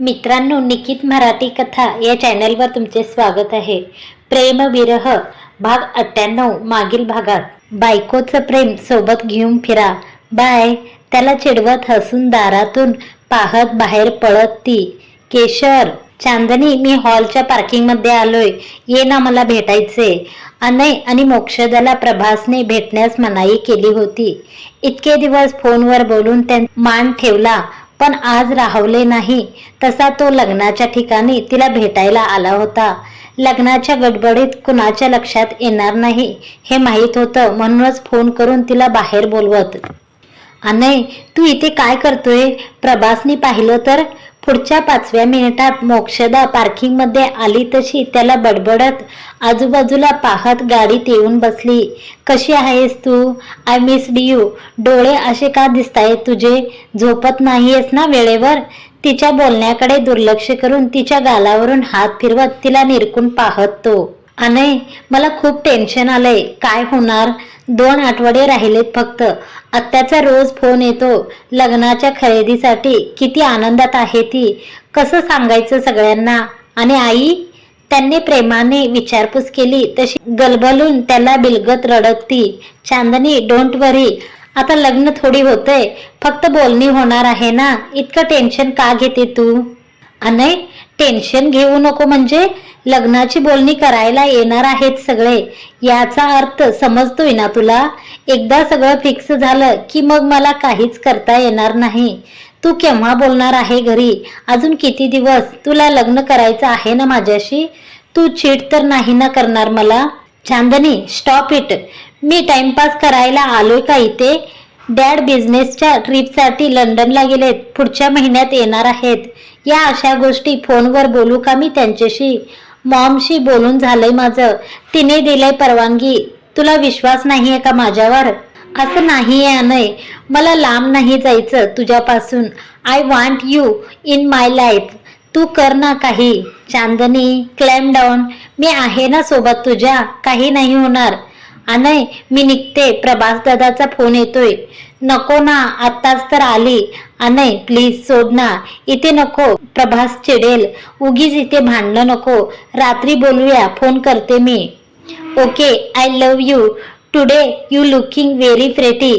मित्रांनो निकित मराठी कथा या चॅनलवर तुमचे स्वागत आहे. प्रेम विरह भाग अठ्ठ्याण्णव मागील भागात. बायकोचं प्रेम सोबत घेऊन फिरा. बाय. त्याला चिडवत हसून दारातून पाहत बाहेर पळत ती. केशर चांदनी मी हॉलच्या पार्किंगमध्ये आलोय. ये ना मला भेटायचे. अनय आणि मोक्षदाला प्रभासने भेटण्यास मनाई केली होती. इतके दिवस फोनवर बोलून त्यां मान ठेवला. पण आज राहवले नाही. तसा तो लग्नाच्या ठिकाणी तिला भेटायला आला होता. लग्नाच्या गडबडीत कुणाच्या लक्षात येणार नाही हे माहीत होतं. म्हणूनच फोन करून तिला बाहेर बोलवत. अनय तू इथे काय करतोय? प्रभासनी पाहिलं तर पुढच्या पाचव्या मिनिटात मोक्षदा पार्किंगमध्ये आली तशी त्याला बडबडत आजूबाजूला पाहत गाडीत येऊन बसली. कशी आहेस तू? आय मिस्ड यू डोळे असे का दिसतायत तुझे? झोपत नाहीयेस ना वेळेवर? तिच्या बोलण्याकडे दुर्लक्ष करून तिच्या गालावरून हात फिरवत तिला निरकून पाहत तो. अनय मला खूप टेन्शन आलंय. काय होणार? दोन आठवडे राहिलेत फक्त. आत्याचा रोज फोन येतो. लग्नाच्या खरेदीसाठी किती आनंदात आहे ती. कसं सांगायचं सगळ्यांना? आणि आई त्यांनी प्रेमाने विचारपूस केली तशी गलबलून त्याला बिलगत रडकती चांदनी डोंट वरी आता लग्न थोडी होतंय. फक्त बोलणी होणार आहे ना? इतकं टेन्शन का घेते तू? अनय टेन्शन घेऊ नको म्हणजे? लग्नाची बोलणी करायला येणार आहेत सगळे. याचा अर्थ समजतोय ना तुला? एकदा सगळं फिक्स झालं की मग मला काहीच करता येणार नाही. तू केव्हा बोलणार आहे घरी? अजून किती दिवस? तुला लग्न करायचं आहे ना माझ्याशी? तू चीट तर नाही ना करणार मला? चांदनी स्टॉप इट मी टाइमपास करायला आलोय का इथे? डॅड बिझनेसच्या ट्रिपसाठी लंडनला गेलेत. पुढच्या महिन्यात येणार आहेत. या अशा गोष्टी फोनवर बोलू का मी त्यांच्याशी? मॉमशी बोलून झालंय माझं. तिने दिलंय परवानगी. तुला विश्वास नाहीये का माझ्यावर? असं नाहीये अनय. मला लांब नाही जायचं तुझ्यापासून. I want you in my life तू कर ना काही. चांदनी क्लॅम डाऊन मी आहे ना सोबत तुझ्या. काही नाही होणार. अनय मी निघते. प्रभास दादाचा फोन येतोय. नको ना आत्ताच तर आली. अनय प्लीज सोड ना. इथे नको. प्रभास चिडेल. उगीच इथे भांडणं नको. रात्री बोलूया. फोन करते मी. Okay I love you today you looking very pretty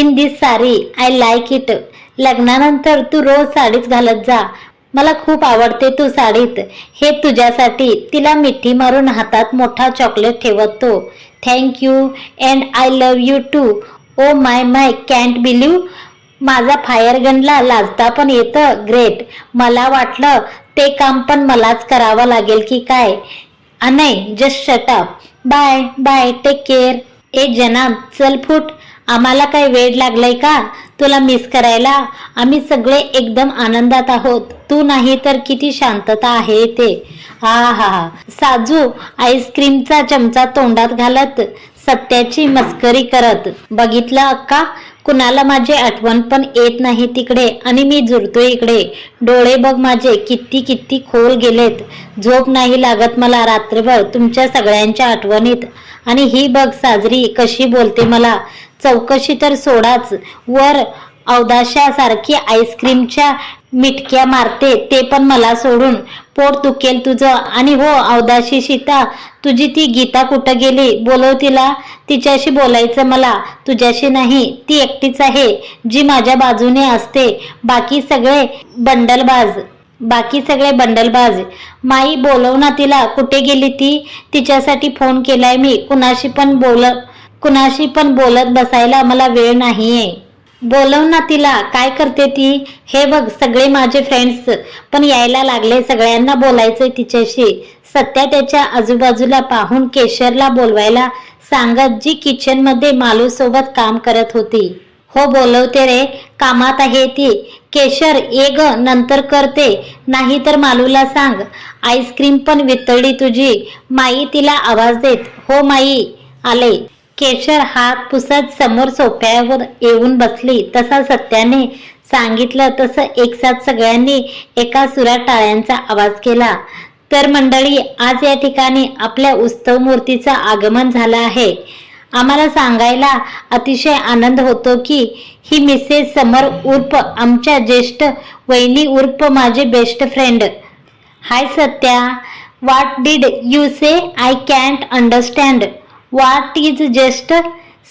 in this sari I like it लग्नानंतर तू रोज साडीच घालत जा. मला खूप आवडते तू साडीत. हे तुझ्यासाठी. तिला मिठी मारून हातात मोठा चॉकलेट ठेवत. तो thank you and I love you too oh my my can't believe माझा फायर गनला लाजता पण येतं. ग्रेट मला वाटलं ते काम पण मलाच करावं लागेल की काय? नाही just shut up bye bye take care ए जनाब चल फूट. आम्हाला काय वेळ लागलाय का? तुला मिस करायला? आम्ही सगळे एकदम आनंदात आहोत. तू नाही तर किती शांतता आहे ते हा हा हा. साजू आईस्क्रीमचा चमचा तोंडात घालत सत्याची मस्करी करत. बघितलं अक्का? कुणाला माझी आठवण पण येत नाही तिकडे आणि मी झुरतोय इकडे. डोळे बघ माझे किती किती खोल गेलेत. झोप नाही लागत मला रात्रभर तुमच्या सगळ्यांच्या आठवणीत. आणि ही बघ साजरी कशी बोलते मला. चौकशी तर सोडाच. वर अवदाशासारखी आईस्क्रीमच्या मिटक्या मारते ते पण मला सोडून. पोट दुखेल तुझं. आणि हो अवदाशी सीता तुझी ती गीता कुठं गेली? बोलव तिला. तिच्याशी बोलायचं मला. तुझ्याशी नाही. ती एकटीच आहे जी माझ्या बाजूने असते. बाकी सगळे बंडलबाज. बाकी सगळे बंडलबाज. माई बोलव ना तिला. कुठे गेली ती? तिच्यासाठी फोन केलाय मी. कुणाशी पण बोल कुणाशी पण बोलत बसायला मला वेळ नाहीये. बोलव ना तिला. काय करते ती? हे बघ सगळे माझे फ्रेंड्स पण यायला लागले. सगळ्यांना बोलायचंय तिच्याशी. सत्या त्याच्या आजूबाजूला पाहून केशरला बोलवायला सांगत जी किचनमध्ये मालू सोबत काम करत होती. हो बोलवते रे. कामात आहे ती. केशर ये ग. नंतर करते. नाही तर मालूला सांग. आईस्क्रीम पण वितळली तुझी. माई तिला आवाज देत. हो माई. आले. केशर हात पुसत समोर सोफ्यावर येऊन बसली. तसा सत्याने सांगितलं तसं एकसाथ सगळ्यांनी एका सुरात टाळ्यांचा आवाज केला. तर मंडळी आज या ठिकाणी आपल्या उत्सव मूर्तीचं आगमन झालं आहे. आम्हाला सांगायला अतिशय आनंद होतो की ही मिसेस समर उर्फ आमच्या ज्येष्ठ वहिनी उर्फ माझे best friend. Hi Satya what did you say I can't understand what is just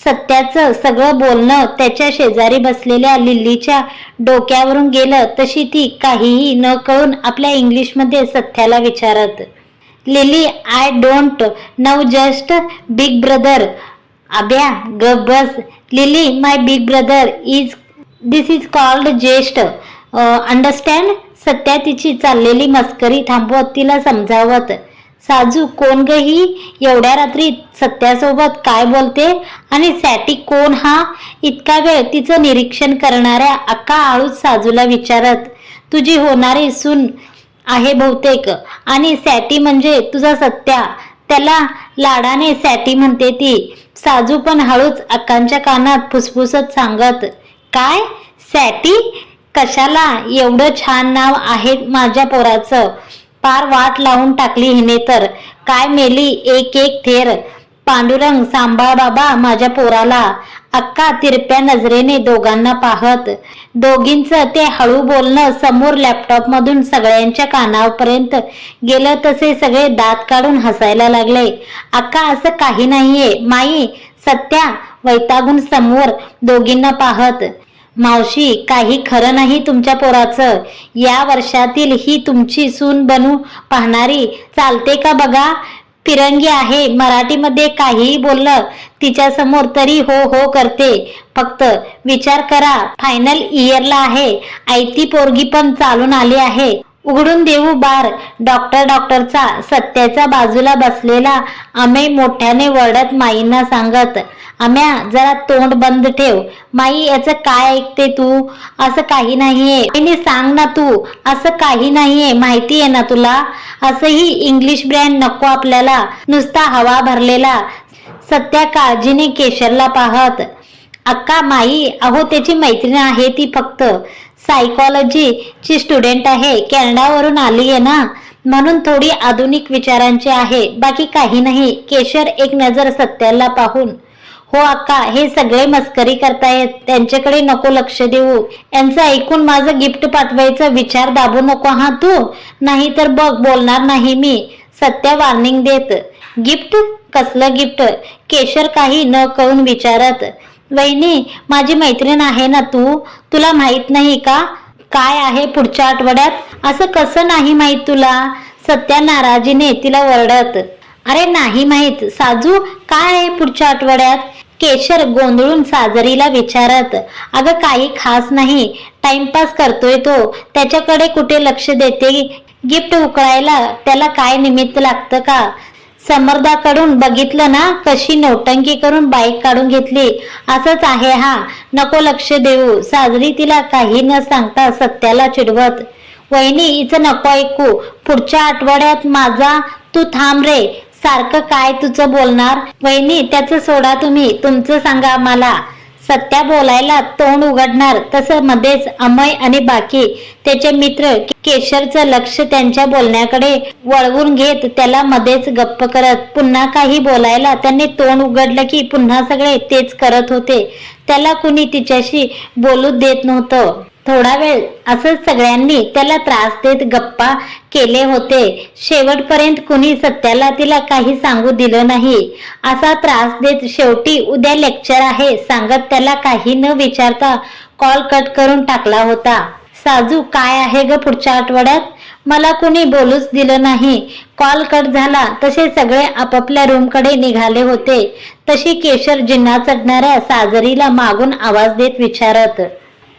सत्याचं सगळं बोलणं त्याच्या शेजारी बसलेल्या लिल्लीच्या डोक्यावरून गेलं तशी ती काहीही न कळून आपल्या इंग्लिशमध्ये सत्याला विचारत. Lily I don't know just big brother Abya ग बस. Lily my big brother is this is called ज्येष्ठ अंडरस्टँड सत्या तिची चाललेली मस्करी थांबवत तिला समजावत. साजू कोण ग ही? एवढ्या रात्री सत्यासोबत काय बोलते? आणि सॅटी कोण हा? इतका वेळ तिचं निरीक्षण करणाऱ्या अक्का आळूच साजूला विचारत तुझी होणारी सून आहे बहुतेक. आणि सॅटी म्हणजे तुझा सत्या. त्याला लाडाने सॅटी म्हणते ती. साजू पण हळूच अक्कांच्या कानात फुसफुसत सांगत काय? सॅटी? कशाला? एवढं छान नाव आहे माझ्या पोराचं. पार वाट लावून टाकली हिने तर. काय मेली एक एक थेर. पांडुरंग सांभाळ बाबा माझ्या पोराला. अक्का तिरप्या नजरेने दोघांना पाहत. दोघींच ते हळू बोलणं समोर लॅपटॉप मधून सगळ्यांच्या कानापर्यंत गेलं तसे सगळे दात काढून हसायला लागले. अक्का असं काही नाहीये. माई सत्या वैतागून समोर दोघींना पाहत. मावशी काही खरं नाही तुमच्या पोराचं. या वर्षातील ही तुमची सून बनू पाहणारी चालते का बघा? फिरंगी आहे मराठीमध्ये काहीही बोललं तिच्या समोर तरी हो हो करते. फक्त विचार करा फायनल इयरला आहे. आयती पोरगी पण चालून आली आहे. उघडून देऊ बार. डॉक्टर डॉक्टरचा सत्याच्या बाजूला बसलेला आम्ही मोठ्याने वरडत माईंना सांगत आम्या जरा तोंड बंद ठेव. माई याचं काय ऐकते तू? असं काही नाहीये. सांग ना तू असं काही नाहीये. माहिती आहे ना तुला? असंही इंग्लिश ब्रँड नको आपल्याला. नुसता हवा भरलेला. सत्या काळजीने केशरला पाहत अक्का माई अहो त्याची मैत्रीण आहे ती फक्त. सायकॉलॉजीची स्टुडंट आहे. कॅनडावरून आली आहे ना? म्हणून थोडी आधुनिक विचारांची आहे. बाकी काही नाही. केशर एक नजर सत्याला पाहून हो अक्का हे सगळे मस्करी करतायत. त्यांच्याकडे नको लक्ष देऊ. यांचं ऐकून माझं गिफ्ट पाठवायचा विचार दाबू नको हा तू? नाही तर बघ बोलणार नाही मी. सत्या वॉर्निंग देत गिफ्ट कसलं गिफ्ट केशर काही न कळून विचारत वहिनी माझी मैत्रीण आहे ना तू? तुला माहीत नाही का? काय आहे पुढच्या आठवड्यात? असं कसं नाही माहीत तुला? सत्या नाराजीने तिला वरडत अरे नाही माहीत. साजू काय आहे पुढच्या आठवड्यात? केशर गोंधळून साजरीला विचारत. अगं काही खास नाही. टाइमपास करतोय तो. त्याच्याकडे कुठे लक्ष देते? गिफ्ट उकळायला त्याला काय निमित्त लागतं का? समर्दाकडून बघितलं ना कशी नौटंकी करून बाईक काढून घेतली. असंच आहे हा. नको लक्ष देऊ. साजरी तिला काही न सांगता सत्याला चिडवत. वहिनी हिचं नको ऐकू. पुढच्या आठवड्यात माझा तू थांब रे. सारखं काय तुझं बोलणार? वहिनी त्याचं सोडा तुम्ही. तुमचं सांगा मला. सत्या बोलायला तोंड उघडणार तसं मध्येच अमय आणि बाकी त्याचे मित्र केशरचं लक्ष त्यांच्या बोलण्याकडे वळवून घेत त्याला मध्येच गप्प करत पुन्हा काही बोलायला त्यांनी तोंड उघडलं की पुन्हा सगळे तेच करत होते. त्याला कुणी तिच्याशी बोलू देत नव्हतं. थोडा वेळ असंच सगळ्यांनी त्याला त्रास देत गप्पा केले होते. शेवटपर्यंत कुणी सत्याला तिला काही सांगू दिलं नाही. असा त्रास देत शेवटी उद्या लेक्चर आहे सांगत त्याला काही न विचारता कॉल कट करून टाकला होता. साजू काय आहे ग पुढच्या आठवड्यात? मला कुणी बोलूच दिलं नाही. कॉल कट झाला तसे सगळे आपापल्या रूमकडे निघाले होते. तशी केशर जिन्हा चढणाऱ्या साजरीला मागून आवाज देत विचारत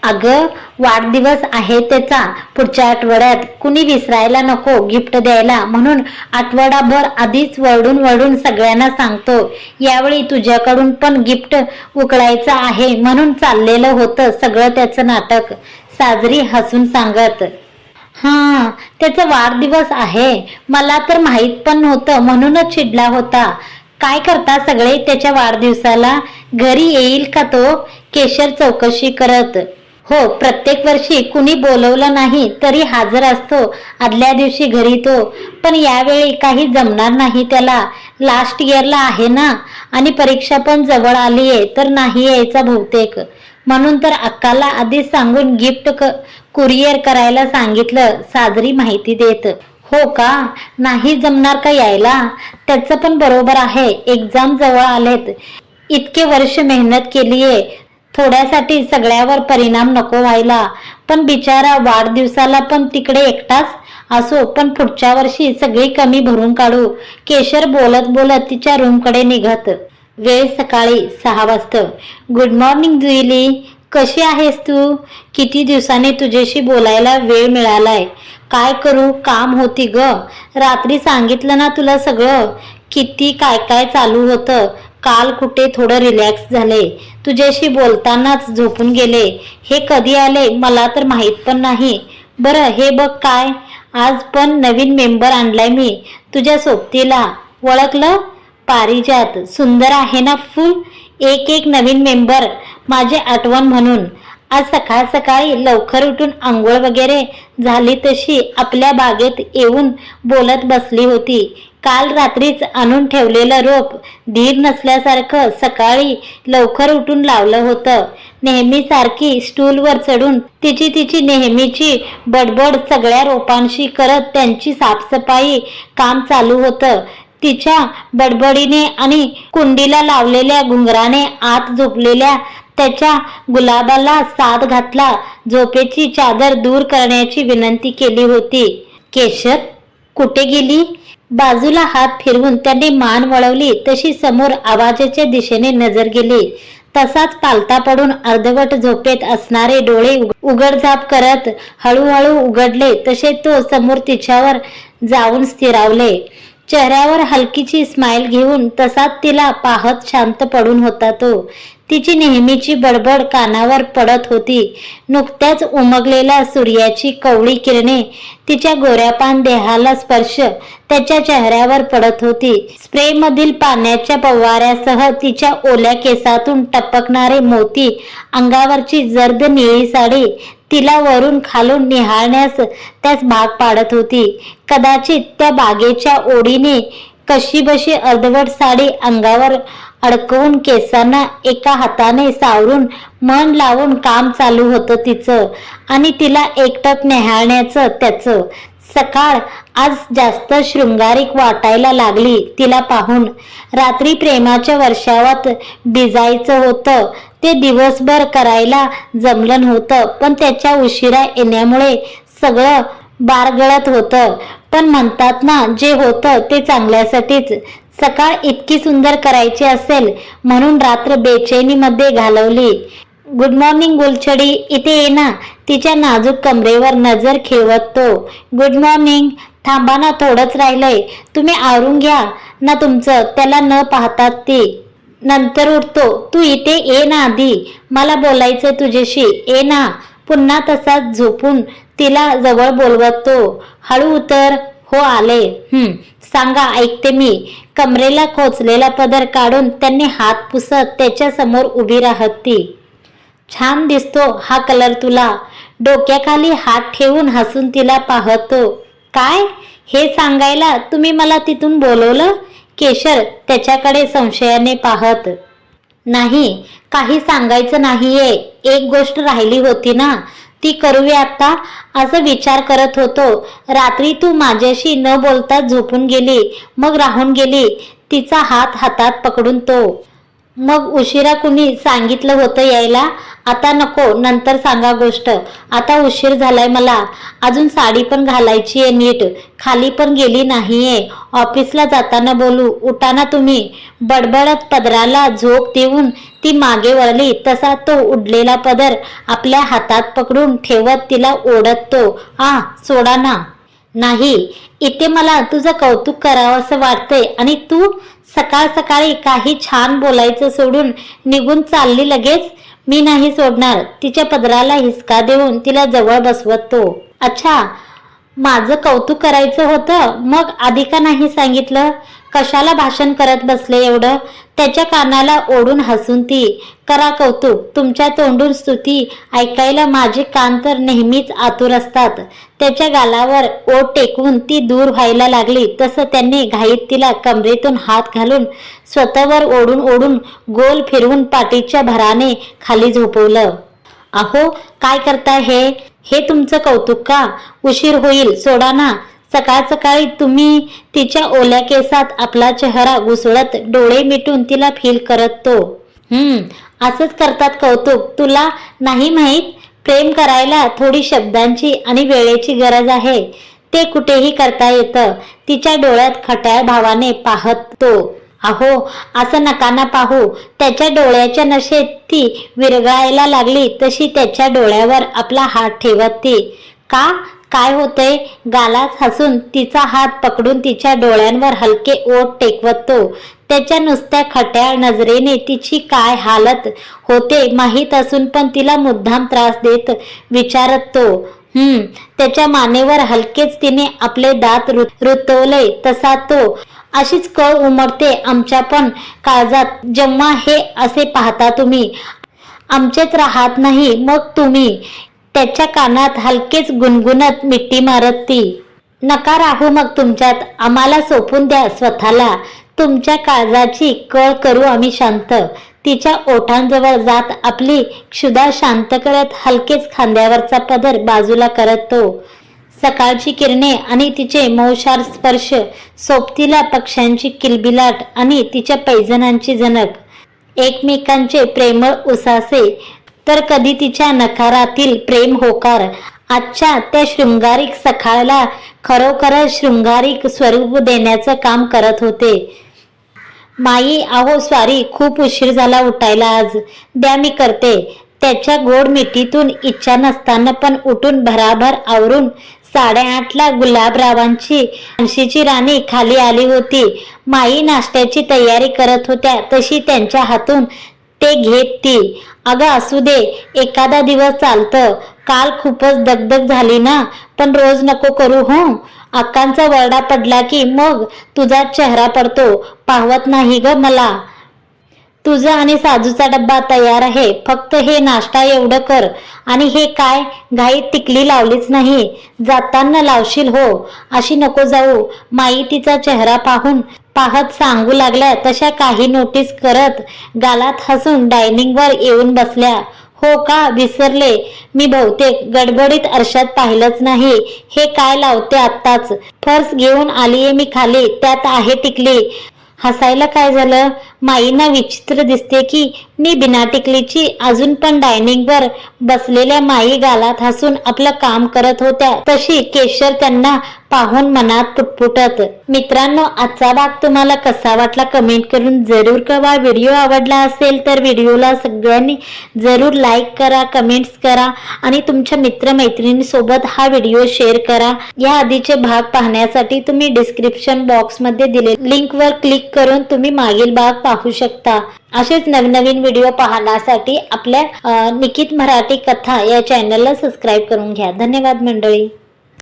अगं वाढदिवस आहे त्याचा. पुढच्या आठवड्यात कुणी विसरायला नको गिफ्ट द्यायला म्हणून आठवडाभर आधीच वरडून वरडून सगळ्यांना सांगतो यावेळी तुझ्याकडून पण गिफ्ट उकळायचं आहे म्हणून चाललेलं होतं सगळं त्याचं नाटक साजरी हसून सांगत. हा त्याचा वाढदिवस आहे. मला तर माहीत पण नव्हतं म्हणूनच चिडला होता. काय करता सगळे त्याच्या वाढदिवसाला? घरी येईल का तो? केशर चौकशी करत. हो प्रत्येक वर्षी कुणी बोलवलं नाही तरी हजर असतो. आदल्या दिवशी घरी तो. पण यावेळी काही जमणार नाही त्याला. लास्ट इयरला आहे ना? आणि परीक्षा पण जवळ आली आहे तर नाही यायचा बहुतेक. म्हणून तर अक्काला आधीच सांगून गिफ्ट क कुरिअर करायला सांगितलं. साजरी माहिती देत. हो का? नाही जमणार का यायला? त्याचं पण बरोबर आहे. एक्झाम जवळ आलेत. इतके वर्ष मेहनत केलीये. थोड्यासाठी सगळ्यावर परिणाम नको व्हायला. पण बिचारा वाढदिवसाला पण तिकडे एकटाच असो पण पुढच्या वर्षी सगळी कमी भरून काढू. केशर बोलत बोलत तिच्या रूमकडे निघत. वेळ सकाळी सहा वाजता. Good morning Juili. कशी आहेस तू? किती दिवसाने तुझ्याशी बोलायला वेळ मिळालाय? काय करू? काम होती ग. रात्री सांगितलं ना तुला सगळं? किती काय काय चालू होतं? काल कुठे थोडं रिलॅक्स झाले. तुझ्याशी बोलतानाच झोपून गेले. हे कधी आले मला तर माहीत पण नाही. बरं हे बघ काय? आज पण नवीन मेंबर आणलाय मी. तुझ्या सोबतीला. ओळखलं? पारिजात. सुंदर आहे ना फुल? एक एक नवीन मेंबर माझे आठवण म्हणून. आज सकाळ सकाळी लवकर उठून आंघोळ वगैरे झाली तशी आपल्या बागेत येऊन बोलत बसली होती. काल रात्रीच आणून ठेवलेलं रोप धीर नसल्यासारखं सकाळी लवकर उठून लावलं होतं. नेहमीसारखी स्टूलवर चढून तिची तिची नेहमीची बडबड सगळ्या रोपांशी करत त्यांची साफसफाई काम चालू होतं. तिच्या बडबडीने आणि कुंडीला लावलेल्या घुंगराने आत झोपलेल्या त्याच्या गुलाबाला साथ घातला झोपेची चादर दूर करण्याची विनंती केली होती. केशव कुठे गेली? बाजूला हात फिरवून त्यांनी मान वळवली तशी समोर आवाजाच्या दिशेने नजर गेली. तसाच पालता पडून अर्धवट झोपेत असणारे डोळे उघडझाप करत हळूहळू उघडले तसे तो समोर तिच्यावर जाऊन स्थिरावले. चेहऱ्यावर हलकीची स्माइल घेऊन तसाच तिला पाहत शांत पडून होता तो. तिची नेहमीची बडबड कानावर पडत होती. नुकत्याच उमगलेल्या सूर्याची कवळी किरणे तिच्या गोऱ्यापान देहाला स्पर्श त्याच्या चेहऱ्यावर पडत होती. स्प्रे मधील पाण्याच्या पवाऱ्यासह तिच्या ओल्या केसातून टपकणारे मोती अंगावरची जर्द निळी साडी तिला वरून खालून निहाळण्यास त्यास भाग पाडत होती. कदाचित त्या बागेच्या ओढीने कशी बशी अर्धवट साडी अंगावर अडकवून केसांना एका हाताने सावरून मन लावून काम चालू होतं तिचं. आणि तिला एकटक न्याहाळण्याचं त्याचं. सकाळ आज जास्त शृंगारिक वाटायला लागली तिला पाहून. रात्री प्रेमाच्या वर्षावात भिजायचं होतं. ते दिवसभर करायला जमलं नव्हतं पण त्याच्या उशिरा येण्यामुळे सगळं बारगळत होतं. पण म्हणतात ना जे होतं ते चांगल्यासाठीच. सकाळ इतकी सुंदर करायची असेल म्हणून रात्र बेचैनीमध्ये घालवली. गुड मॉर्निंग गुलछडी. इथे ये ना. तिच्या नाजूक कमरेवर नजर खेळवत. तो गुड मॉर्निंग थांबा ना थोडंच राहिलंय. तुम्ही आवरून घ्या. ना तुमचं. त्याला न पाहतात ती. नंतर उठतो. तू इथे ये ना आधी. मला बोलायचं तुझ्याशी. ये ना. पुन्हा तसाच झोपून तिला जवळ बोलवत. तो हळू उतर. हो आले. हं सांगा ऐकते मी. कमरेला खोचलेला पदर काढून त्यांनी हात पुसत त्याच्यासमोर उभी राहत. ती छान दिसतो हा कलर तुला. डोक्याखाली हात ठेवून हसून तिला पाहतो. काय? हे सांगायला तुम्ही मला तिथून बोलवलं? केशर त्याच्याकडे संशयाने पाहत. नाही काही सांगायचं नाहीये. एक गोष्ट राहिली होती ना. ती करूया आता. असं विचार करत होतो. रात्री तू माझ्याशी न बोलता झोपून गेली. मग राहून गेली. तिचा हात हातात पकडून तो. मग उशिरा कुणी सांगितलं होतं यायला? आता नको नंतर सांगा गोष्ट. आता उशीर झालाय मला. अजून साडी पण घालायची आहे नीट. खाली पण गेली नाहीये. ऑफिसला जाताना बोलू. उठाना तुम्ही. बडबडत पदराला झोप देऊन ती मागे वळली. तसा तो उडलेला पदर आपल्या हातात पकडून ठेवत तिला ओढत. तो आ सोडा ना. नाही. इथे मला तुझं कौतुक करावं असं वाटतंय. आणि तू? सकाळ सकाळी काही छान बोलायचं सोडून निघून चालली लगेच. मी नाही सोडणार. तिच्या पदराला हिसका देऊन तिला जवळ बसवत. तो अच्छा माझं कौतुक करायचं होतं. मग आधी का नाही सांगितलं? कशाला भाषण करत बसले एवढं? त्याच्या कानाला ओढून हसून ती करा कौतुक तुमच्या तोंडून स्तुती ऐकायला माझे कान तर नेहमीच आतुर असतात. त्याच्या गालावर ओट टेकवून ती दूर व्हायला लागली. तसं त्यांनी घाईत तिला कमरेतून हात घालून स्वतःवर ओढून ओढून गोल फिरवून पाठीच्या भराने खाली झोपवलं. अहो काय करताय हे? हे तुमचं कौतुक का? उशीर होईल सोडा ना. सकाळ सकाळी तुम्ही तिच्या ओल्या केसात आपला चेहरा घुसळत डोळे मिटून तिला फील करत तो. हम्म असंच करतात कौतुक. तुला नाही माहीत प्रेम करायला थोडी शब्दांची आणि वेळेची गरज आहे. ते कुठेही करता येतं. तिच्या डोळ्यात खट्याळ भावाने पाहत तो. अहो असं नका ना पाहू. त्याच्या डोळ्याच्या नशेत ती विरघळायला लागली तशी त्याच्या डोळ्यावर आपला हात ठेवत ती. का? काय होतंय? गालात हसून तिचा हात पकडून तिच्या डोळ्यांवर हलके ओठ टेकवत. तो त्याच्या नुसत्या खट्याळ नजरेने तिची काय हालत होते माहीत असून पण तिला मुद्दाम त्रास देत विचारत तो हम्म त्याच्या मानेवर हलकेच तिने आपले दात रुतवले तसा तो. अशीच कळ उमटते आमच्या पण काळजात. जेव्हा हे असे पाहता तुम्ही आमचेच राहत नाही मग तुम्ही. त्याच्या कानात हलकेच गुणगुणत मिट्टी मारत ती. नका राहू मग तुमच्यात आम्हाला सोपून द्या स्वतःला. तुमच्या काळजाची कळ करू आम्ही शांत. तिच्या ओठांजवळ जात आपली क्षुधा शांत करत हलकेच खांद्यावरचा पदर बाजूला करत तो. सकाळची किरणे आणि तिचे मौशार स्पर्श सोबतीला पक्ष्यांची किलबिलाट आणि तिच्या पैजणांची जनक एकमेकांचे प्रेमळ उसासे तर कधी तिच्या नकारातील प्रेम होकार. आजच्या त्या शृंगारिक सकाळला खरोखरच शृंगारिक स्वरूप देण्याचं काम करत होते. माई आहो स्वारी खूप उशीर झाला उठायला आज. द्या मी करते. त्याच्या गोड मिठीतून इच्छा नसताना पण उठून भराभर आवरून साडेआठला गुलाबरावांची अंशीची राणी खाली आली होती. माई नाश्त्याची तयारी करत होत्या तशी त्यांच्या हातून ते घेत ती. अगं असू दे. एखादा दिवस चालतं. काल खूपच दगदग झाली ना? पण रोज नको करू हो? अक्कांचा वरडा पडला की मग तुझा चेहरा पडतो. पाहवत नाही ग मला. तुझा आणि साजूचा डब्बा तयार आहे. फक्त हे नाश्ता एवढं कर. आणि हे काय? घाई टिकली लावलीच नाही. जाताना लावशील हो. अशी नको जाऊ. माई तिचा चेहरा पाहून पाहत सांगू लागल्या तशा काही नोटीस करत गालात हसून डायनिंगवर येऊन बसल्या. हो का? विसरले. मी बहुतेक गडबडीत आरशात पाहिलंच नाही. हे काय लावते आत्ताच? फर्स घेऊन आलीये मी खाली. त्यात आहे टिकली. हसायला काय झालं? माईंना विचित्र दिसते की मी बिना टिकलीची अजून पण डायनिंगवर बसलेल्या माई गालात हसून आपलं काम करत होत्या. तशी केशर त्यांना पाहून मनात पुटपुटत. मित्रांनो आजचा भाग तुम्हाला कसा वाटला कमेंट करून जरूर कळवा. व्हिडिओ आवडला असेल तर व्हिडिओला सगळ्यांनी जरूर लाईक करा कमेंट्स करा आणि तुमच्या मित्रमैत्रिणींसोबत हा व्हिडिओ शेअर करा. या आधीचे भाग पाहण्यासाठी तुम्ही डिस्क्रिप्शन बॉक्समध्ये दिले लिंकवर क्लिक करून तुम्ही मागील भाग पाहू शकता. असेच नवनवीन व्हिडिओ पाहण्यासाठी आपल्या निकित मराठी कथा या चॅनलला सबस्क्राईब करून घ्या. धन्यवाद मंडळी.